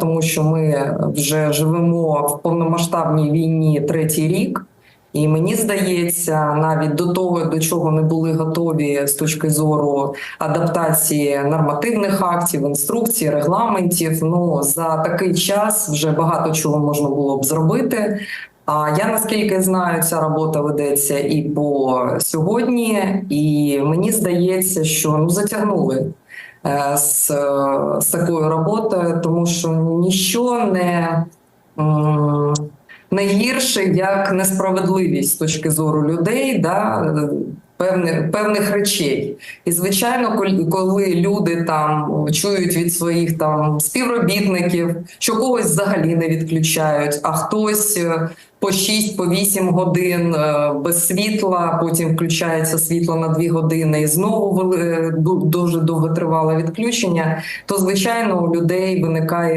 тому що ми вже живемо в повномасштабній війні третій рік. І мені здається, навіть до того, до чого не були готові з точки зору адаптації нормативних актів, інструкцій, регламентів. Ну за такий час вже багато чого можна було б зробити. А я наскільки знаю, ця робота ведеться і по сьогодні, і мені здається, що ну затягнули е, з, е, з такою роботою, тому що ніщо не. М, не гірше як несправедливість з точки зору людей, да, певних, певних речей. І звичайно, коли- люди там чують від своїх там співробітників, що когось взагалі не відключають, а хтось е, по 6 по 8 годин е, без світла, потім включається світло на 2 години, і знову ду- дуже довготривале відключення, то звичайно у людей виникає.